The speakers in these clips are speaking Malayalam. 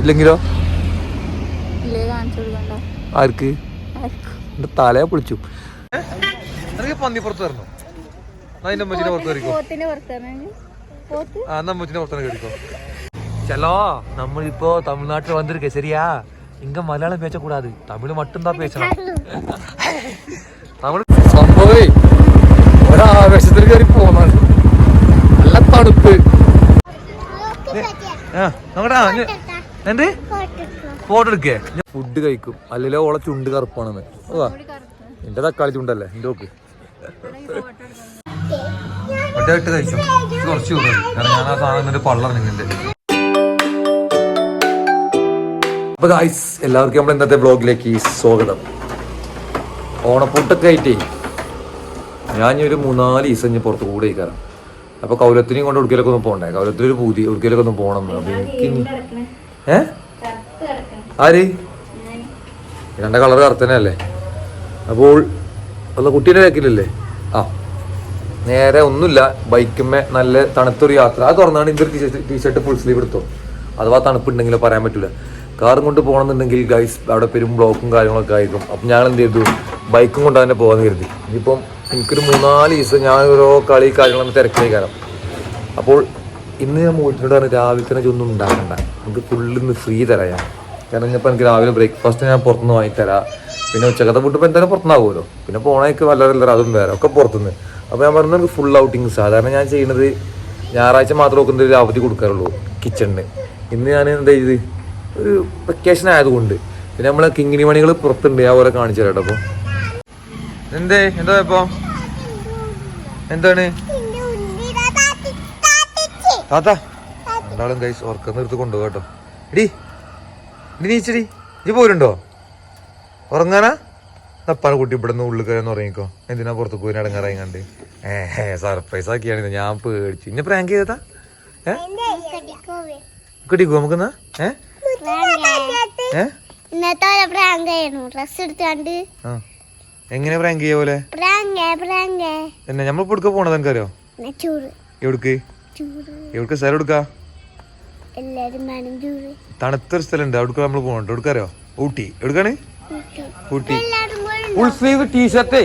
ഇല്ലെങ്കിലോ? ആർക്ക്. എന്റെ തലയെ പൊളിച്ചു. പന്നി പുറത്ത് വരണോ? അതിന്റെ അമ്മച്ചിന്റെ പുറത്ത് കയറിക്കോ. ആ എന്നാ അമ്മച്ചിന്റെ പുറത്താണ് കയറിക്കോ. ചെലോ നമ്മളിപ്പോ തമിഴ്നാട്ടിൽ വന്നിരിക്കേ ശരിയാ ഇങ്ങ മലയാളം പേച്ച കൂടാതെ. തമിഴ് മട്ടും താ പേച്ചണം തമിഴ് സംഭവേ ഒരാവേശത്തിൽ കയറി പോന്നാണ്. നല്ല തണുപ്പ്. നോക്കട്ടാ എന്ത്? ഫോട്ടോ എടുക്കേ ഫുഡ് കഴിക്കും. അല്ലല്ലോ ഓളെ ചുണ്ട് കറുപ്പാണെന്ന്. ഓ എന്റെ തക്കാളി ചുണ്ടല്ലേ? എന്റെ നോക്ക്. ഒറ്റ കഴിച്ചു? കുറച്ച് കാരണം ഞാൻ ആ സാധനം എന്നിട്ട് പള്ളറിഞ്ഞിട്ടുണ്ട്. അപ്പൊ ഗായ്സ് എല്ലാവർക്കും നമ്മൾ ഇന്നത്തെ ബ്ലോഗിലേക്ക് സ്വാഗതം. ഓണപ്പൂട്ടൊക്കെ ആയിട്ടേ. ഞാൻ ഒരു മൂന്നാൽ ദിവസം ഇനി പുറത്ത് കൂടെ ഇരിക്കാറ്. അപ്പൊ കൗലത്തിനെയും കൊണ്ട് ഉടുക്കലൊക്കെ ഒന്ന് പോണ്ടേ? കൗലത്തിൽ ഒരു പൂതി ഉടുക്കലൊക്കെ ഒന്ന് പോകണം ഏ? ആര്? രണ്ട കളർ കറുത്തനല്ലേ അപ്പോൾ അത് കുട്ടീനെ കേക്കില്ലല്ലേ ആ. നേരെ ഒന്നുമില്ല. ബൈക്കുമ്മേ നല്ല തണുത്തൊരു യാത്ര. അത് തുറന്നാണ് ഇന്ത്യ ടീഷർട്ട് ഫുൾ സ്ലീവ് എടുത്തോ? അഥവാ തണുപ്പുണ്ടെങ്കിലോ പറയാൻ പറ്റില്ല കാറും കൊണ്ട് പോകണമെന്നുണ്ടെങ്കിൽ ഗൈസ് അവിടെ പെരും ബ്ലോക്കും കാര്യങ്ങളൊക്കെ ആയിരിക്കും. അപ്പം ഞങ്ങൾ എന്ത് ചെയ്തു? ബൈക്കും കൊണ്ട് തന്നെ പോകാൻ കരുതി. ഇനിയിപ്പം എനിക്കൊരു മൂന്നാൽ ദിവസം ഞാൻ ഓരോ കളി കാര്യങ്ങളൊന്നും തിരക്കി കാരണം അപ്പോൾ ഇന്ന് ഞാൻ മോട്ടിനോട് പറഞ്ഞു രാവിലെ തന്നെ ഒന്നും ഉണ്ടാക്കണ്ട. നമുക്ക് ഫുള്ള് ഇന്ന് ഫ്രീ തരാം ഞാൻ. കാരണം ഇപ്പം എനിക്ക് രാവിലെ ബ്രേക്ക്ഫാസ്റ്റ് ഞാൻ പുറത്തുനിന്ന് വാങ്ങിത്തരാം പിന്നെ ഉച്ചക്കത്തെ ഫുഡ് ഇപ്പം എന്തായാലും പുറത്തുനിന്നാകുമല്ലോ പിന്നെ പോണേക്ക് വല്ലതല്ല അതും വേറെ ഒക്കെ പുറത്തുനിന്ന്. അപ്പോൾ ഞാൻ പറഞ്ഞു ഫുൾ ഔട്ടിങ് സാധാരണ ഞാൻ ചെയ്യുന്നത് ഞായറാഴ്ച മാത്രം ഒക്കെ ഒരു അവധി കൊടുക്കാറുള്ളൂ കിച്ചണിന് ഇന്ന് ഞാൻ എന്താ ചെയ്ത്? ഒരു വെക്കേഷൻ ആയതുകൊണ്ട്. പിന്നെ നമ്മളെ കിങ്ങിണി മണികൾ പുറത്തുണ്ട് ഞാൻ ഓരോ കാണിച്ചു കേട്ടോ അപ്പോൾ എന്തേ? എന്താ ഇപ്പോൾ എന്താണ്? താത്ത രണ്ടാളും കൈസ് ഉറക്കം നിർത്തി കൊണ്ടുപോകാം കേട്ടോ. എടി ഇനി നീച്ചടി. ഇനി പോരുണ്ടോ? ഉറങ്ങാനാ? തപ്പാണ് കുട്ടി ഇവിടെ നിന്ന് ഉള്ളിൽ കയറി ഉറങ്ങിക്കോ. എന്തിനാ പുറത്ത് പോയി അടങ്ങാറായി കണ്ട് ഏഹ് സർപ്രൈസ് ആക്കിയാണ് ഞാൻ പേടിച്ചു. ഇന്നെ പ്രാങ്ക് ചെയ്താ ഏ? കിട്ടിക്കോ നമുക്കെന്നാ? ഏ? ഏ? പ്രാങ്ക് ആയിരുന്നു. ഡ്രസ് എടുത്താണ്ട് ആ. എങ്ങനെ പ്രാങ്ക് ചെയ്യ പോലെ? പ്രാങ്ക് പ്രാങ്ക് എന്നെ നമ്മളിപ്പോ എടുക്ക പോണത് എനിക്കറിയോ എവിടുക്ക്? എവിടേക്ക് സ്ഥലം എടുക്ക? തണുത്തൊരു സ്ഥലമുണ്ട്. അവിടേക്ക് നമ്മൾ പോകണ്ട എവിടേക്കറിയോ? ഊട്ടി. എവിടേക്കാണ്? ഊട്ടി. ഫുൾ സ്ലീവ് ടീഷർട്ടേ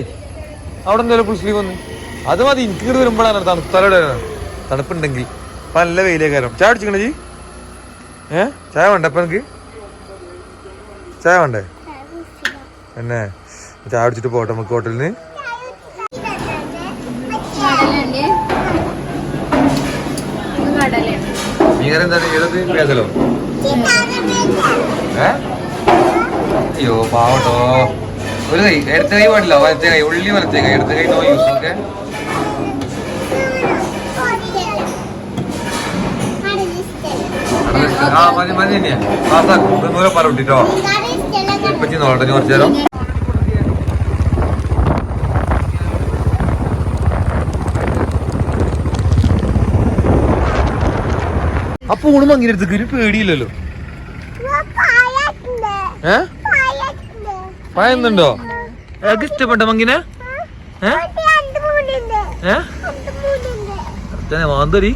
അവിടെ എന്തായാലും ഫുൾ സ്ലീവ് വന്ന്. അത് മതി. എനിക്ക് ഇങ്ങോട്ട് വരുമ്പോഴാണ് തണുത്താലോടെ തണുപ്പുണ്ടെങ്കിൽ. ഇപ്പൊ നല്ല വെയിലേ കാര്യം ചായ അടിച്ചിക്കണേ ജി? ഏ? ചായ വേണ്ട അപ്പൊ എനിക്ക് ചായ വേണ്ടേ? എന്നെ? ചായ അടിച്ചിട്ട് പോട്ടെ നമുക്ക് ഹോട്ടലിന്. നിന്ന് കടലുണ്ട്. ഇത് കടലാണ് മീൻ എന്താണ് ഏതൊക്കെ പേതലോ ഏ? അയ്യോ പാവട്ടോ. ഒരു കൈ എടുത്ത കൈ പാടില്ല. വലത്തെ കൈ ഉള്ളി വലത്തെ കൈ. എടുത്ത കൈ നോ യൂസ് ഓക്കെ? ആ മതി മതി തന്നെയാ പാസ്സാക്കും. നൂറെ പറ വിട്ടിട്ടോ ഇപ്പച്ചി നോട്ടെ ഇനി നേരം. അപ്പൊ അങ്ങനെ എടുത്തു ഒരു പേടിയില്ലല്ലോ. ഏ? പയന്നുണ്ടോ ഏക്ക് ഇഷ്ടപ്പെട്ട മങ്ങിനെ മാന്തരി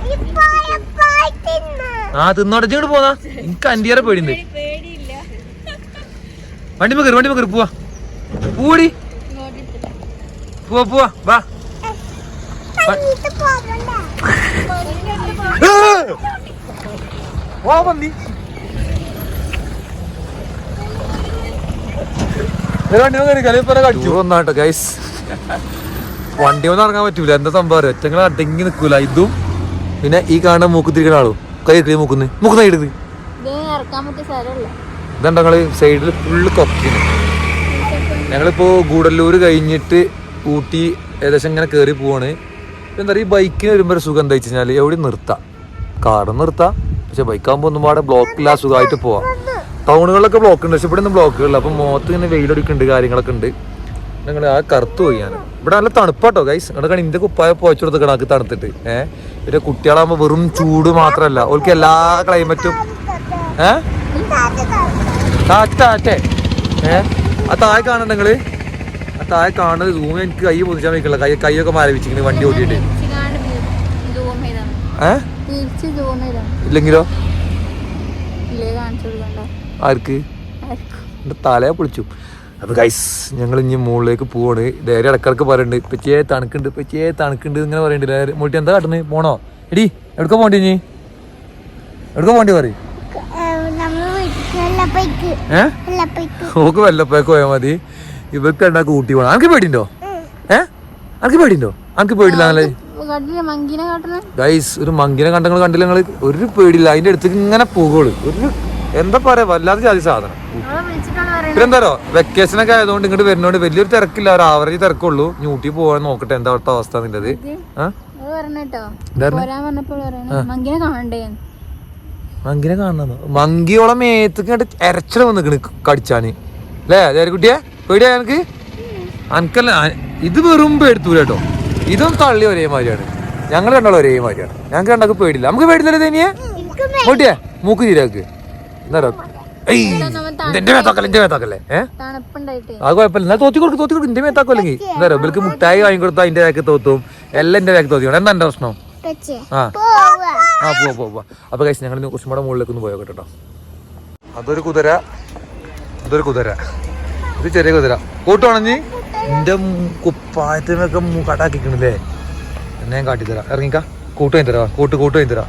ആ തിന്നോട്ടെ. ഇങ്ങോട്ട് പോന്നാ. എനിക്ക് അന്റിയേറെ പേടിയുണ്ട്. വണ്ടി മക്കറി വണ്ടി മക്കറി പോവാ. പൂടി പോവാ പോവാ. വാ. വാ വന്നി. ഒന്നാട്ടോ ഗൈസ് വണ്ടി ഒന്നും ഇറങ്ങാൻ പറ്റൂല. എന്താ സംഭവം ഒറ്റങ്ങൾ അടങ്ങി നിക്കൂല. ഇതും പിന്നെ ഈ കാണുന്ന മൂക്കുത്തിരിക്കുന്ന ആളും. കൈ ഇട്ട് മൂക്കുന്ന്? മൂക്കുന്ന ഇടുന്നത് ഇത് ഞങ്ങൾ സൈഡിൽ ഫുള്ള് കൊക്കിന് ഞങ്ങളിപ്പോ ഗൂഡല്ലൂർ കഴിഞ്ഞിട്ട് ഊട്ടി ഏകദേശം ഇങ്ങനെ കേറി പോവാണ്. എന്താ പറയുക ഈ ബൈക്കിന് വരുമ്പോൾ സുഖം എന്താ വെച്ച് കഴിഞ്ഞാൽ എവിടെ നിർത്താം. കാറും നിർത്താം. പക്ഷെ ബൈക്കാകുമ്പോൾ ഒന്നും പാടെ ബ്ലോക്കില്ല സുഖമായിട്ട് പോവാം. ടൗണുകളിലൊക്കെ ബ്ലോക്ക് ഉണ്ട് പക്ഷെ ഇവിടെ ഒന്നും ബ്ലോക്കുകളില്ല. അപ്പൊ മുഖത്ത് ഇങ്ങനെ വെയിലടിക്കുന്നുണ്ട് കാര്യങ്ങളൊക്കെ ഉണ്ട്. ഞങ്ങൾ ആ കറുത്ത് പോയി ഞാൻ ഇവിടെ നല്ല തണുപ്പാട്ടോ ഗൈസ് നിങ്ങളുടെ ഇന്റെ കുപ്പായ പോച്ചു കൊടുത്ത് കണക്ക് തണുത്തിട്ട്. ഏഹ് പിന്നെ കുട്ടികളാകുമ്പോൾ വെറും ചൂട് മാത്രമല്ല ഓൾക്ക് എല്ലാ ക്ലൈമറ്റും ഏഹ് കാറ്റാറ്റേ ഏഹ് ആ താഴെ കാണണ്ട നിങ്ങൾ? ആ താഴെ കാണുന്നത് സൂം എനിക്ക് കൈ പൊതിച്ചാൽ വയ്ക്കില്ല കൈ കൈയൊക്കെ മരവിച്ചിങ്ങനെ വണ്ടി ഓടിയിട്ട്. ഏഹ് തിരിച്ച് ഇല്ലെങ്കിലോ? ഇല്ലേ കാണിച്ചു കൊടുക്കണ്ട. ആർക്ക്? ആർക്കും. എന്റെ തലയെ പൊളിച്ചു. അപ്പൊ ഗൈസ് ഞങ്ങൾ ഇനി മുകളിലേക്ക് പോവാണ്. ഡയറി ഇടക്കിടക്ക് പറയുന്നുണ്ട് പറ്റിയേ തണുക്കുണ്ട്? പറ്റിയേ തണുക്കുണ്ട് ഇങ്ങനെ പറയുന്നുണ്ട് മുട്ടി എന്താ കാട്ടുന്നത് പോണോ? എടി എവിടക്ക പോണ്ടി ഇനി? എവിടക്ക പോണ്ടി പറയും? വെള്ളപ്പൈക്ക് വെള്ളപ്പൈക്ക് ഓക്ക് വല്ലപ്പോഴൊക്കെ പോയാൽ മതി. ഇവർക്ക് ഉണ്ടാക്കി കൂട്ടി പോണം? അനക്ക് പേടിണ്ടോ ഏഹ് അനക്ക് പേടിണ്ടോ അനക്ക് പേടില്ല ഗൈസ് ഒരു മങ്കിനെ കണ്ടങ്ങൾ കണ്ടില്ല ഞങ്ങൾ ഒരു പേടിയില്ല. അതിന്റെ അടുത്തേക്ക് ഇങ്ങനെ പോകുള്ളൂ ഒരു എന്താ പറയാ വല്ലാതെ ജാതി സാധനം. നമ്മളെ വിളിച്ചിട്ടാണ് പറയുന്നത്. പിന്നെ എന്താ വെക്കേഷൻ ഒക്കെ ആയതുകൊണ്ട് ഇങ്ങോട്ട് വരുന്നോണ്ട് വലിയൊരു തിരക്കില്ല. ഒരു ആവറേജ് തിരക്കുള്ളൂ. ഊട്ടി പോകാൻ നോക്കട്ടെ. എന്താ അവിടുത്തെ അവസ്ഥ നിന്റേത് പറയണേ മങ്കിനെ കാണണം മങ്കിയോളം മേത്തേക്ക് ഇങ്ങോട്ട് എരച്ചിൽ വന്നിക്കണ് കടിച്ചാന്. അല്ലേ കുട്ടിയെ പേടിയാ എനിക്ക് അനക്കല്ല ഇത് വെറും പേടിത്തൂല കേട്ടോ. ഇതും തള്ളി ഒരേ മാതിരിയാണ്. ഞങ്ങൾ രണ്ടാളും ഒരേ മാതിരിയാണ്. ഞങ്ങൾക്ക് രണ്ടാൾക്ക് പേടില്ല നമുക്ക് പേടില്ല തനിയെ കുട്ടിയെ മൂക്ക് എന്റെ മേത്താക്കല്ലേ എന്റെ മേത്താക്കല്ലേ? ഏഹ് അത് കുഴപ്പമില്ല. എന്നാ തോത്തി കൊടുക്കും തോത്തി കൊടുക്കും. എന്റെ മേത്താക്കും അല്ലെങ്കിൽ? എന്താ പറയുക ഇവർക്ക് മുട്ടായി വാങ്ങി കൊടുത്താൽ അതിന്റെ വേക്ക് തോത്തും. എല്ലാം എന്റെ വേക്ക് തോത്തിക്കണം എന്താ എന്റെ പ്രശ്നം? ആ. പോവാ. ആ പോവാ പോവാ അപ്പൊ കഴിച്ച് ഞങ്ങൾ കുറച്ചും കൂടെ മുകളിലേക്ക് ഒന്ന് കേട്ടോ. അതൊരു കുതിര. അതൊരു കുതിര. ഇത് ചെറിയ കുതിര. കൂട്ടുവാണെഞ്ഞി എന്റെ കുപ്പായത്തിനൊക്കെ കടാക്കിക്കണില്ലേ? എന്നെ ഞാൻ കാട്ടിത്തരാം ഇറങ്ങിക്ക. കൂട്ട് വാങ്ങി തരാം. കൂട്ട് കൂട്ട് വാങ്ങി തരാം.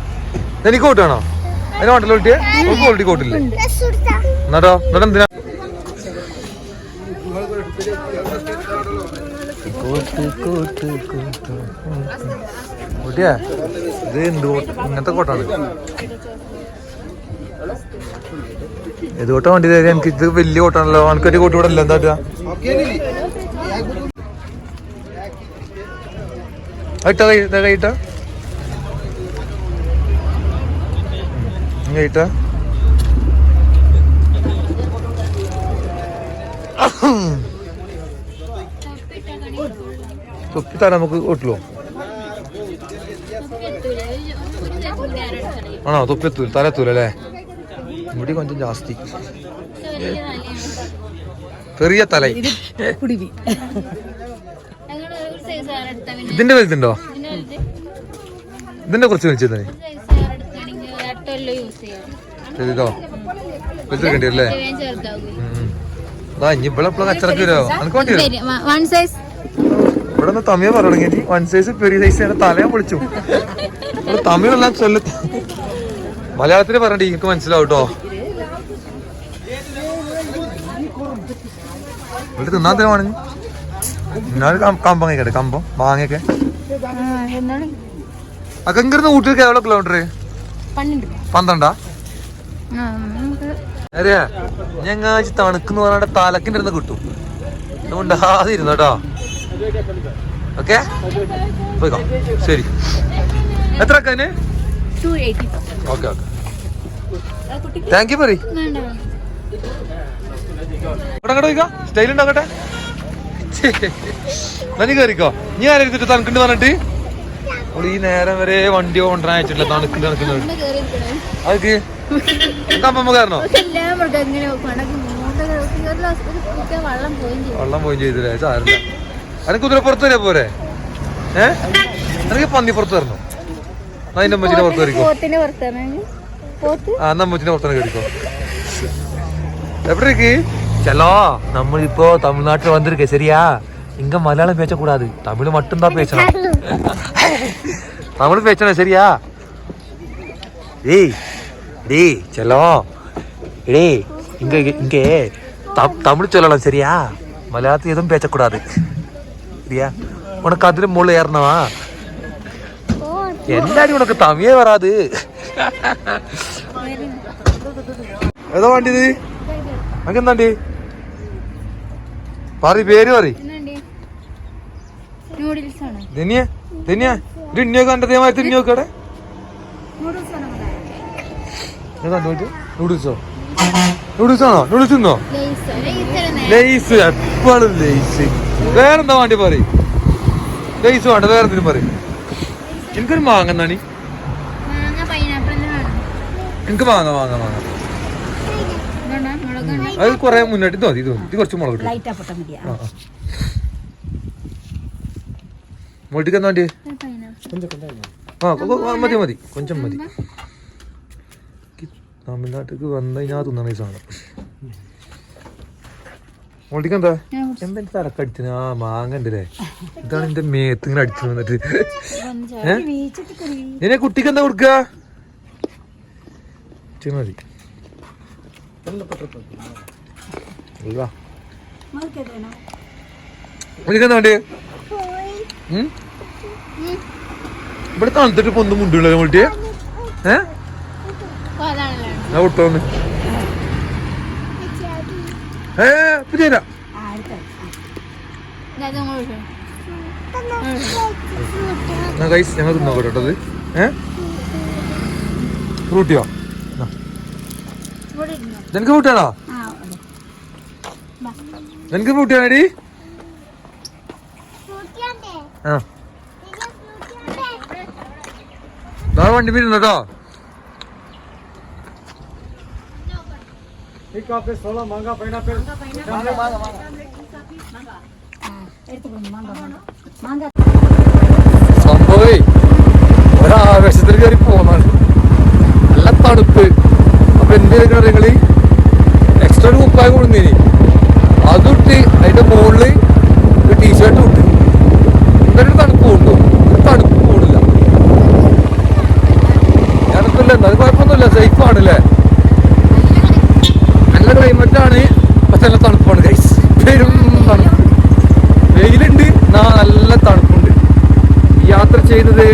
എനിക്ക് കൂട്ടാണോ അതിന് വേണ്ടല്ലോ കിട്ടിയേ? ക്വാളിറ്റി കൊടുത്താ എന്നാട്ടോ എന്നിട്ട് എന്തിനാ? ഇത് എന്ത് ഇങ്ങനത്തെ കോട്ടാണ്. ഏത് കോട്ടാ വണ്ടി എനിക്ക് ഇത് വലിയ കോട്ടാണല്ലോ. എനിക്കൊരു കോട്ട് ഇവിടെ ഇല്ല എന്താ ഇട്ടാ കൈ ഇതാ കൈ ഇട്ടാ കൈ ഇട്ടാ തൊപ്പി തരാൻ നമുക്ക് ഓട്ടിലോ ആണോ തൊപ്പി എത്തൂല തല അല്ലേ മുടി കൊഞ്ചം ജാസ്തി ചെറിയ തല ഇതിന്റെ വലുതുണ്ടോ ഇതിന്റെ കുറച്ച് വലിച്ചത് മലയാളത്തിൽ വലുതെടുക്കേണ്ടി വരും അല്ലേ ചെറുതാവും ആ ഇനി ഇവിടെ എപ്പോഴും കച്ചറക്ക് വരുമോ? എനിക്ക് വേണ്ടി തിന്നാത്തരമാണ് വൺ സൈസ്. ഇവിടെ നിന്ന് തമിഴ് പറയണെങ്കിൽ വൺ സൈസ് പെരിയ സൈസ് തലയാൻ പൊളിച്ചു. ഇവിടെ തമിഴെല്ലാം ചൊല്ല. മലയാളത്തിൽ പറയണ്ടി എനിക്ക് മനസ്സിലാവും കേട്ടോ ഇവിടെ തിന്നാൻ തരുവാണ് ഇന്നാൾ കമ്പം കഴിക്കട്ടെ കമ്പം. മാങ്ങയൊക്കെ. അക്ക ഇങ്ങനെ ഊട്ടിക്ക് എവിടെ കിലോമീറ്റർ പന്ത്രണ്ടാ. അറിയാ ഞങ്ങാഴ്ച തണുക്കുന്ന പറഞ്ഞാൽ തലക്കിന്റെ ഇരുന്ന് കിട്ടും. ഉണ്ടാതെ ഇരുന്നു കേട്ടോ ഓക്കെ? പോയിക്കോ. ശരി. എത്ര അക്കാന് ഓക്കെ ഓക്കെ. താങ്ക് യു പറയും. ഇവിടെ സ്റ്റൈൽ ഉണ്ടാക്കട്ടെ എന്നാ നീ കയറിക്കോ നീ ആരെ എടുത്തിട്ട് തണുക്കുണ്ട് പറഞ്ഞിട്ട്? അവൾ ഈ നേരം വരെ വണ്ടി കൊണ്ടുവരാൻ അയച്ചിട്ടില്ല തണുക്കുണ്ട് തണുക്കുന്നത് കാരണോ കുടിക്കാൻ വെള്ളം പോയും ചെയ്തില്ലേ? സാറില്ല അനക്ക് കുതിരപ്പുറത്ത് വരാ പോരെ? ഏ? എനിക്ക് പന്നിപ്പുറത്ത് വരണം? എന്നാ അതിന്റെ അമ്മച്ചിന്റെ പുറത്ത് കയറിക്കോ ആ അമ്മച്ചിന്റെ പുറത്താണ് കയറിക്കോ എവിടേക്ക്? செல்லோ நம்ம இப்போ தமிழ்நாட்டில் வந்திருக்கேன் சரியா? இங்க மலையாளம் பேசக்கூடாது. தமிழ் மட்டும்தான் பேசணும். தமிழ் பேசணும் சரியா? டேய் டேய் செல்லோ டேய் இங்கே இங்க தமிழ் சொல்லலாம் சரியா? மலையாளத்தில் எதுவும் பேசக்கூடாது. சரியா? உனக்கு அதில் மூளை ஏறணவா எல்லாரும் உனக்கு தமிழே வராது? ஏதோ வண்டிது. அங்கே தாண்டி പറ പേര് പറ നൂഡിൽസ് കണ്ടതേ നൂഡിൽസ് നൂഡിൽസോ നൂഡിൽസ് ആണോ നൂഡിൽസ് തിന്നോ? ലേസ് എപ്പോഴും ലേസ് വേറെന്താ വേണ്ടി പറ ലേസ് വേണ്ട വേറെ എന്തിനും പറയും. എനിക്കൊരു മാങ്ങ എന്നാണി എനിക്ക് മാങ്ങ മാങ്ങ മാങ്ങ. അത് കുറെ മുന്നോട്ട് ഇത് മതി ഇത് മതി. ഇത് കുറച്ച് മുളക് ലൈറ്റ് ലൈറ്റാ മതിയാ. മോട്ടിക്ക് എന്താ വേണ്ടി ആ മതി മതി. കൊഞ്ചം മതി. തമിഴ്നാട്ടിലേക്ക് വന്നു കഴിഞ്ഞാൽ തിന്നണ ഈ സാധനം. മോട്ടിക്ക് എന്താ? എന്താ എന്റെ തലക്കടിച്ചത് ആ മാങ്ങ ഉണ്ടല്ലേ? ഇതാണ് എന്റെ മേത്ത് ഇങ്ങനെ അടിച്ചു വന്നിട്ട്. ഏ? ഇതിനെ കുട്ടിക്ക് എന്താ കൊടുക്ക? ഇച്ചിരി മതി. ഇവിടെ തണുത്തിട്ട് പൊന്നും മുണ്ടില്ല മുട്ടിയെ? ഏ? വിട്ടോന്ന് ഏ പുതിയ ഞങ്ങൾ തിന്നോട്ടെ ഏ? ഫ്രൂട്ടിയോ? നിനക്ക് മുട്ടയാണോ നിനക്ക് മുട്ടയാണേടി ആ. ദാ വണ്ടി വരുന്നു കേട്ടോ. ठीक है आपने सोलह मांगा पहना फिर मांगा मांगा मांगा സംഭവേ ഒരാവേശത്തിൽ കയറി പോന്നാണ്. നല്ല തണുപ്പ്. അപ്പൊ എന്ത് ചെയ്തിട്ടാണ് നിങ്ങൾ എക്സ്ട്രാ ഒരു കുപ്പായ കൊടുന്നീനി. അതിട്ട് അതിന്റെ മുകളിൽ ഒരു ടീഷർട്ട് ഇട്ട് എന്തായാലും തണുപ്പ് കൊണ്ടു തണുപ്പ് കൂടില്ല തണുപ്പില്ല എന്നാലും കുഴപ്പമൊന്നുമില്ല. സേഫ് ആണല്ലേ നല്ല ക്ലൈമറ്റ് ആണ് പക്ഷെ നല്ല തണുപ്പാണ് ഗൈസ് പെരും തണുപ്പ് വെയിലുണ്ട് എന്നാ നല്ല തണുപ്പുണ്ട് ഈ യാത്ര ചെയ്തത്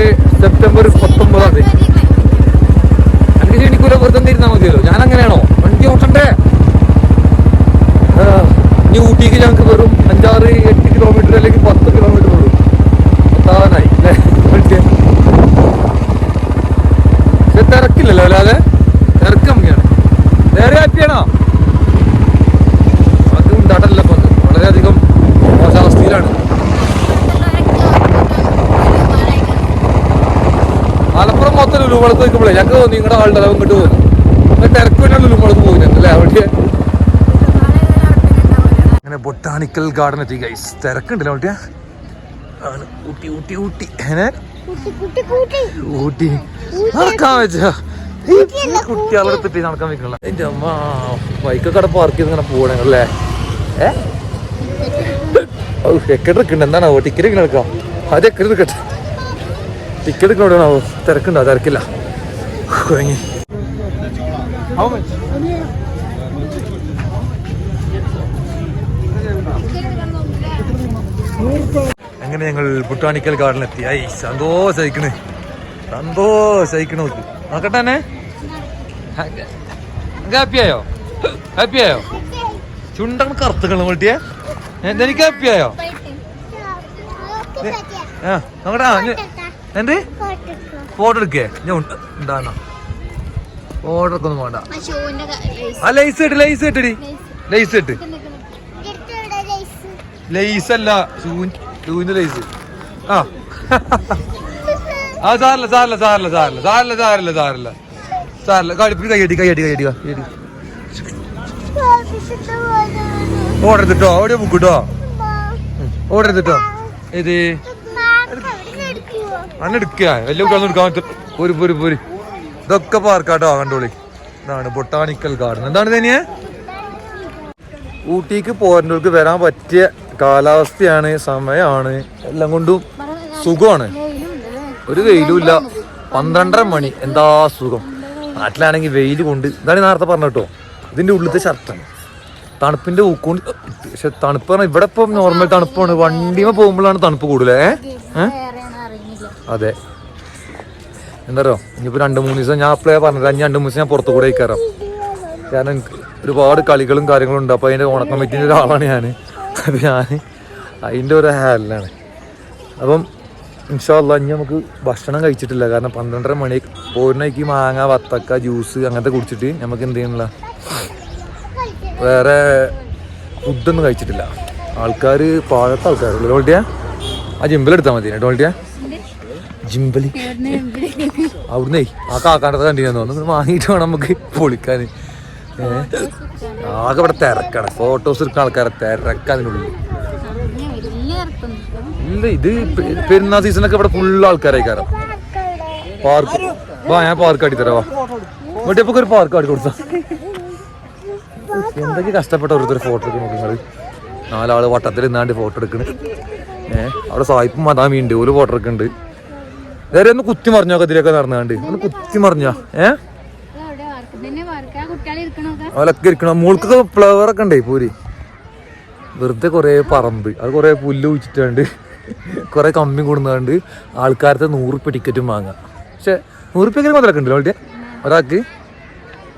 സെപ്റ്റംബർ പത്തൊമ്പതാം തീയതി എനിക്ക് ക്ഷണിക്കൂല വെറുതെ ഇരുന്നാൽ മതിയല്ലോ ഞാൻ അങ്ങനെയാണോ വണ്ടി ഓട്ടണ്ടേ ആ, ഇനി ഊട്ടിക്ക് ഞങ്ങൾക്ക് വെറും അഞ്ചാറ് എട്ട് കിലോമീറ്റർ അല്ലെങ്കിൽ പത്ത് കിലോമീറ്റർ ഉള്ളൂ എത്താനായി അല്ലേ വണ്ടി പക്ഷെ തിരക്കില്ലല്ലോ അല്ലാതെ തിരക്ക് കമ്മിയാണ് വേറെ ഹാപ്പിയാണോ അത് ഉണ്ടാട്ടല്ല ഇപ്പൊ ഇത്. വളരെയധികം മോശാവസ്ഥയിലാണ് മലപ്പുറം മൊത്തം ലുലുമുളത്ത് നിൽക്കുമ്പോഴേ ഞങ്ങൾക്ക് തോന്നി നിങ്ങളുടെ ആളുടെ അളവ് ഇങ്ങോട്ട് പോകുന്നു തിരക്ക് പിന്നെ ലുലുമുളത്ത് പോകുന്നുണ്ട് അല്ലേ? അവിടെ അങ്ങനെ ബൊട്ടാണിക്കൽ ഗാർഡൻ എത്തി ഗൈസ് തിരക്കുണ്ടല്ലോ അവിടെ? ആണ് ഊട്ടി ഊട്ടി ഊട്ടി. എങ്ങനെ കുട്ടി കുട്ടി കുട്ടി. ഊട്ടി. നടക്കാൻ വെച്ചാ? കുട്ടികളെ എടുത്തിട്ട് നടക്കാൻ വെക്കണല്ല എന്റെ അമ്മ ബൈക്കൊക്കെ അവിടെ പാർക്ക് ചെയ്ത് ഇങ്ങനെ പോകണേ അല്ലേ? ഏ എക്കടെ എന്താണ്? ടിക്കറ്റ് ഇങ്ങനെ എടുക്കാം അത് എക്കടെ എടുക്കട്ടെ ടിക്കറ്റ് എടുക്കണ എവിടെയാണാവോ തിരക്കുണ്ടോ? തിരക്കില്ല. കുഴങ്ങി. അങ്ങനെ ഞങ്ങൾ ബുട്ടാണിക്കൽ ഗാർഡനിൽ എത്തി? ഐ സന്തോഷയിക്കണ്. സന്തോഷയിക്കണ് നോക്ക് നോക്കട്ടെ തന്നെ ഹാപ്പിയായോ ഹാപ്പിയായോ ചുണ്ടൻ കറുത്തുകൾ നോട്ടിയെ എനിക്ക് ഹാപ്പിയായോ ആ നോക്കട്ടെ എന്ത്? ഫോട്ടോ എടുക്കേ. ഞാൻ ഉണ്ടാണോ ഫോട്ടോ ഒക്കെ ഒന്നും വേണ്ട. ആ ലൈസ് ഇട്ട് ലൈസ് ഇട്ടടി ലൈസ് ഇട്ട്. ലൈസ് അല്ല ഷൂവിന്റെ ലൈസ് ആ. ആ സാറില്ല സാറില്ല സാറില്ല സാറില്ല സാറില്ല സാറില്ല സാറില്ല സാറില്ല കടിപ്പിടി കൈയടി കൈയടി കൈയടി കൈയടി ഓർഡർ എടുത്തിട്ടോ അവിടെ ബുക്ക് കിട്ടോ ഓർഡർ എടുത്തിട്ടോ ഇത് വലിയ പോരി പോര് ഇതൊക്കെ പാർക്കാട്ടോ കണ്ടോളി. ഇതാണ് ബൊട്ടാണിക്കൽ ഗാർഡൻ. എന്താണ് തന്നെയാ ഊട്ടിക്ക് പോരേണ്ടവർക്ക് വരാൻ പറ്റിയ കാലാവസ്ഥയാണ് സമയമാണ് എല്ലാം കൊണ്ടും സുഖമാണ്. ഒരു വെയിലുമില്ല പന്ത്രണ്ടര മണി. എന്താ സുഖം? നാട്ടിലാണെങ്കിൽ വെയിൽ കൊണ്ട്. ഇതാണ് നേരത്തെ പറഞ്ഞ കേട്ടോ. ഇതിന്റെ ഉള്ളിലത്തെ ഷർട്ടാണ് തണുപ്പിന്റെ ഊക്കൊണ്ട് പക്ഷെ തണുപ്പ് പറഞ്ഞാൽ ഇവിടെ ഇപ്പം നോർമൽ തണുപ്പാണ്. വണ്ടിമ പോകുമ്പോഴാണ് തണുപ്പ് കൂടുതലേ. ഏ? വേറെയാണ് അറിയുന്നില്ല അതെ. എന്താറോ ഇനിയിപ്പോ രണ്ട് മൂന്ന് ദിവസം ഞാൻ അപ്ലൈ പറഞ്ഞത് അഞ്ഞ് രണ്ട് മൂന്ന് ദിവസം ഞാൻ പുറത്തു കൂടെ കയറാം കാരണം ഒരുപാട് കളികളും കാര്യങ്ങളും ഉണ്ട്. അപ്പോൾ അതിന്റെ ഓണ കമ്മിറ്റിന്റെ ഒരാളാണ് ഞാൻ അപ്പം ഞാൻ അതിന്റെ ഒരു ഹാലിലാണ്. അപ്പം ഇൻഷാല്ല ഇനി നമുക്ക് ഭക്ഷണം കഴിച്ചിട്ടില്ല. കാരണം പന്ത്രണ്ടര മണി പോരിനേക്ക് മാങ്ങ വത്തക്ക ജ്യൂസ് അങ്ങനത്തെ കുടിച്ചിട്ട് നമുക്ക് എന്ത് ചെയ്യണില്ല വേറെ ഫുഡൊന്നും കഴിച്ചിട്ടില്ല. ആൾക്കാർ പാഴത്തെ ആൾക്കാരുള്ളൂ. ഡോൾട്ടിയാ? ആ ജിമ്പിലെടുത്താൽ മതി ഡോൾട്ടിയ? ജിമ്പലി അവിടുന്നേ ആ കാക്കാണ്ടത് കണ്ടിരുന്നു. ഒന്ന് വാങ്ങിയിട്ട് വേണം നമുക്ക് പൊളിക്കാൻ ആകെ ഇവിടെ തിരക്കാണ്. ഫോട്ടോസ് എടുക്കുന്ന ആൾക്കാരെ തിരക്കാതിനുള്ളു ഇല്ല ഇത് പെരുന്നാൾ സീസണൊക്കെ ഇവിടെ ഫുൾ ആൾക്കാരായി കയറാം പാർക്ക് വാ ഞാൻ പാർക്ക് ആടി തരാം വാ. ഇങ്ങോട്ട് ഇപ്പൊ ഒരു പാർക്ക് ആടി കൊടുത്ത. എന്തൊക്കെ കഷ്ടപ്പെട്ട ഓരോരുത്തർ ഫോട്ടോ എടുക്കും നിങ്ങൾ നാലാൾ വട്ടത്തിൽ നിന്നാണ്ട് ഫോട്ടോ എടുക്കണ്. ഏഹ് അവിടെ സായിപ്പും മതാമിയുണ്ട് ഒരു ഫോട്ടോ എടുക്കുന്നുണ്ട് നേരെ ഒന്ന് കുത്തി മറിഞ്ഞോ ഇതിലൊക്കെ നടന്നാണ്ട് ഒന്ന് കുത്തി മറിഞ്ഞോ? ഏ? ഓലൊക്കെ ഇരിക്കണം മോൾക്കൊക്കെ ഫ്ലവർ ഒക്കെ ഉണ്ടേ പോരി? വെറുതെ കുറേ പറമ്പ്. അത് കുറേ പുല്ല് കുഴിച്ചിട്ടുണ്ട് കുറേ കമ്മി കൂടുന്നുണ്ട് ആൾക്കാരത്തെ നൂറുപ്യ ടിക്കറ്റും വാങ്ങാം. പക്ഷെ നൂറുപ്യൊക്കെ മുതലൊക്കെ ഉണ്ടല്ലോ അവിടെ ഒരാൾക്ക്?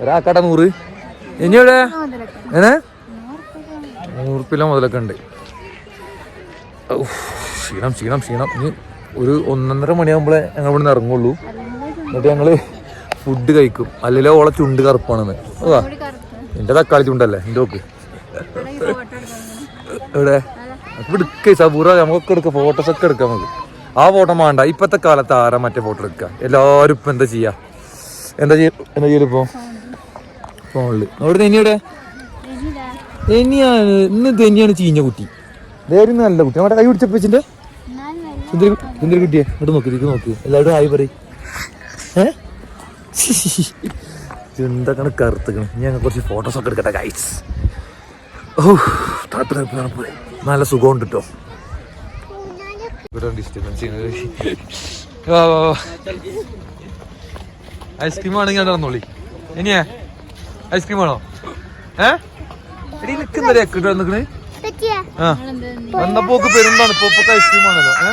ഒരാൾക്കാട്ടെ നൂറ്? ഇനി എവിടെ? ഏ? നൂറുപ്യ മുതലൊക്കെ ഉണ്ട്. ക്ഷീണം ക്ഷീണം ക്ഷീണം. ഇനി ഒരു ഒന്നൊന്നര മണിയാകുമ്പോഴേ ഞങ്ങൾ ഇവിടെ നിന്ന് ഇറങ്ങുള്ളൂ. എന്നിട്ട് ഞങ്ങൾ ഫുഡ് കഴിക്കും. അല്ലെങ്കിൽ ഓളെ ചുണ്ട് കറുപ്പാണെന്ന്. അതാ. എന്റെ തക്കാളി ചുണ്ടല്ലേ? എന്റെ എടുക്കണം എവിടെ? അപ്പൊ എടുക്കേ. സബൂറ നമുക്കൊക്കെ എടുക്കാം. ഫോട്ടോസ് ഒക്കെ എടുക്കാം നമുക്ക്. ആ ഫോട്ടോ വേണ്ട ഇപ്പത്തെ കാലത്ത് ആരാ മറ്റേ ഫോട്ടോ എടുക്കുക എല്ലാവരും ഇപ്പൊ എന്താ ചെയ്യാ? എന്താ ചെയ്യ എന്താ ചെയ്യൽ ഇപ്പോൾ ഫോണിൽ. അവിടെ ഇനിയുടെ ഇനിയാണ് ഇന്ന് തന്നെയാണ് ചീഞ്ഞ കുട്ടി. വേറെ നല്ല കുട്ടി. നമ്മുടെ കൈ പിടിച്ചപ്പച്ചിന്റെ എന്തൊരു എന്തൊരു കുട്ടിയെ ഇങ്ങോട്ട് നോക്ക് ഇതിക്ക് നോക്ക്. എല്ലാവരും ആയി പറയും. ഏ? എന്തൊക്കെയാണ് കറുത്തുക്കണം? ഇനി ഞങ്ങൾ കുറച്ച് ഫോട്ടോസ് ഒക്കെ എടുക്കട്ടെ ഗൈസ് ഓ തണുപ്പ് തണുപ്പ് തണുപ്പ് നല്ല സുഖമുണ്ട് കേട്ടോ ഐസ്ക്രീം ആണെങ്കിൽ നടന്നോളി. ഇനിയേ ഐസ്ക്രീം ആണോ? ഏ? എടി നിൽക്കുന്നല്ലേ കിട്ടോ പറ്റിയ? ആ. വന്നപ്പോക്ക് പെരുന്താണ് ഇപ്പൊ ഐസ്ക്രീം ആണല്ലോ. ഏ?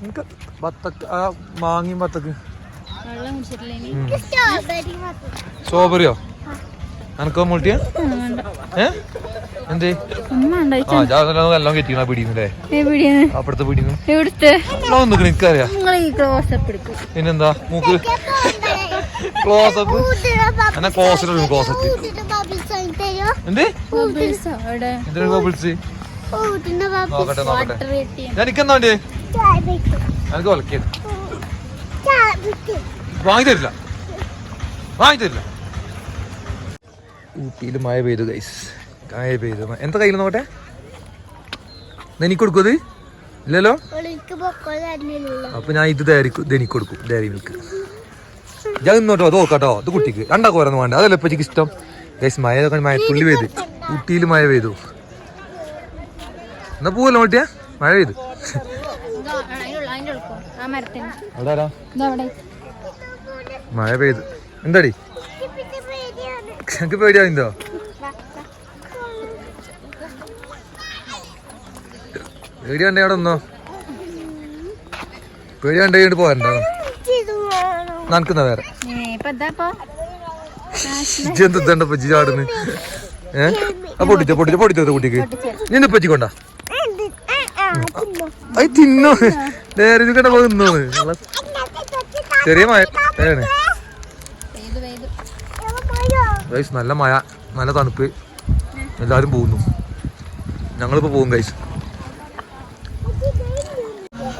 നിനക്ക് ബത്തക്ക ആ മാങ്ങിയും ബത്തക്ക് സ്ട്രോബെറിയോ എനക്കോ മുട്ടിയ ഏ? എന്തേ? ആ എല്ലാം കെട്ടിക്കണ അപ്പുറത്തെ എനിക്കറിയാം പിന്നെന്താ? മൂക്ക്. എന്നാ എന്ത്? എന്തിനാ ബബിൾസ് നോക്കട്ടെ നോക്കട്ടെ. വേണ്ടി എനിക്ക് ഒലക്കിയത് വാങ്ങി തരില്ല. ഊട്ടിയിൽ മഴ പെയ്തു ഗൈസ് മഴ പെയ്തു. എന്താ കയ്യിൽ നോക്കട്ടെ? എനിക്ക് കൊടുക്കും ഇല്ലല്ലോ? അപ്പൊ ഞാൻ ഇത് എനിക്ക് കൊടുക്കും ഡയറി മിൽക്ക് ഞാൻ ഇന്നോട്ടോ അത് നോക്കാട്ടോ. ഇത് കുട്ടിക്ക്. രണ്ടാ കോരന്ന് വേണ്ട. അതല്ല ഇപ്പൊ ഇഷ്ടം ഗൈസ് മഴ മഴ തുള്ളി പെയ്ത്. ഊട്ടിയിൽ മഴ പെയ്തു. എന്നാ പോവല്ലോ നോട്ടിയാ മഴ പെയ്തു അതിന്റെ ഉൾക്കോ ആ മരത്തിന് അവിടെ ആരാ ഇതവിടെ മഴ പെയ്തു. എന്താടി? എനിക്ക് പേടി പേടിയാണ്ടേ അവിടെ ഒന്നോ പേടിയാണ്ടേ ഇങ്ങോട്ട് പോരണ്ടോ? നനക്കുന്ന വേറെ. ഇപ്പൊ എന്താ പച്ചി ചാടുന്നു? ഏ? ആ പൊട്ടിച്ചോ പൊട്ടിച്ചോ പൊട്ടിച്ചോ കുട്ടിക്ക്. നിന്നെ പറ്റിക്കൊണ്ടാ അത് തിന്നോ? നേരെ കണ്ട ചെറിയ മഴ. ഗൈസ് നല്ല മഴ. നല്ല തണുപ്പ്. എല്ലാവരും പോകുന്നു. ഞങ്ങളിപ്പോൾ പോകും ഗൈസ്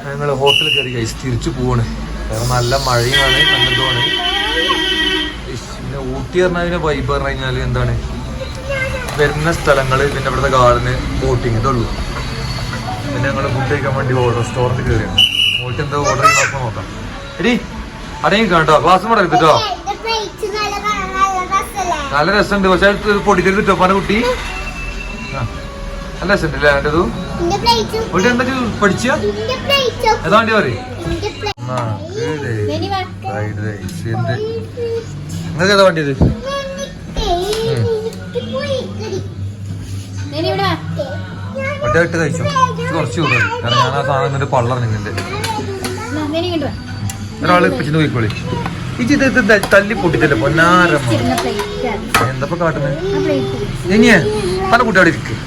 ഞങ്ങൾ ഹോട്ടലിൽ കയറി ഗൈസ് തിരിച്ചു പോവാണ്. കാരണം നല്ല മഴയുമാണ് ഇസ്, പിന്നെ ഊട്ടി പറഞ്ഞാൽ പിന്നെ വൈബ് പറഞ്ഞു കഴിഞ്ഞാൽ എന്താണ്? വരുന്ന സ്ഥലങ്ങൾ പിന്നെ ഇവിടുത്തെ ഗാർഡന് ബോട്ടിങ് ഇതുള്ളൂ. പിന്നെ ഞങ്ങൾ ഫുഡ് കഴിക്കാൻ വേണ്ടി റെസ്റ്റോറന്റ് കയറിയാണ്. കേട്ടോ. ക്ലാസ് എടുത്തിട്ടോ നല്ല രസമുണ്ട്. പക്ഷെ പൊടിക്കരുത് കേട്ടോ. കുട്ടി. നല്ല രസമുണ്ട് അല്ലേ എന്റെ ഇത് ഇവിടെ എന്താ പഠിച്ച ഏതാണ്ടി പറയും? നിങ്ങൾക്ക് ഏതാ വേണ്ടിയത്? ഒറ്റ ഇട്ട് കഴിച്ചു? കുറച്ച് കൂടുതൽ കാരണം ഞാൻ ആ സാധനം എന്നിട്ട് പള്ളറിഞ്ഞിട്ടുണ്ട് എന്നാ, ഇനി ഇങ്ങോട്ട് വാ ഒരാൾ പിച്ചിന് പോയിക്കോളി ഈ ഇത് തല്ലി പൊട്ടിച്ചല്ലേ? പൊന്നാരം എന്തപ്പോ കാട്ടുന്നത് ഇനിയേ പല കുട്ടി അവിടെ ഇരിക്കും.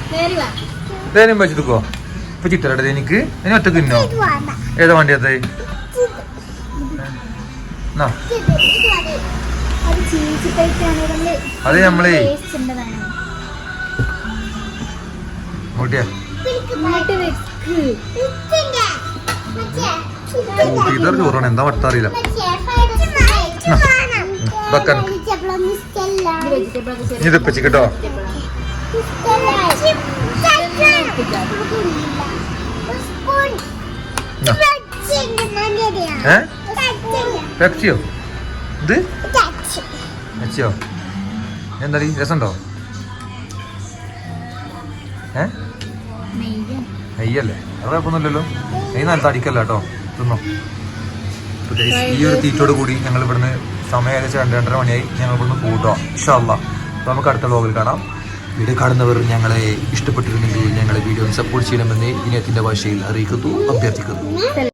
തേനും വെച്ചെടുക്കോ ഇപ്പൊ ചിട്ടരട്ടെ എനിക്ക് ഇനി ഒറ്റ തിന്നോ ഏതാ വണ്ടി അത് അത് നമ്മളേ കൂട്ടിയാ കൂട്ടിയിട്ട് ചോറാണ് എന്താ വട്ട അറിയില്ല. വെക്കാൻ ഇത് ഇപ്പച്ചി കേട്ടോ പെപ്സിയോ ഇത്? ടച്ച് പെപ്സിയോ എന്താടി രസമുണ്ടോ? ഏ? നെയ്യും നെയ്യല്ലേ? അത് കുഴപ്പമൊന്നുമില്ലല്ലോ. നെയ്യ് നല്ല തടിക്കല്ല കേട്ടോ. തിന്നോ അപ്പൊ guys, ഈ ഒരു തീറ്റോട് കൂടി ഞങ്ങൾ ഇവിടുന്ന് സമയം ഏകദേശം രണ്ട് രണ്ടര മണിയായി. ഞങ്ങൾ ഇവിടുന്ന് കൂട്ടോ ഇഷ്ടമല്ല നമുക്ക് അടുത്ത വ്ലോഗിൽ കാണാം. വീഡിയോ കാണുന്നവർ ഞങ്ങളെ ഇഷ്ടപ്പെട്ടിരുന്നെങ്കിൽ ഞങ്ങളെ വീഡിയോ സപ്പോർട്ട് ചെയ്യണമെന്ന് വിനയത്തിന്റെ ഭാഷയിൽ അറിയിക്കുന്നു അഭ്യർത്ഥിക്കുന്നു.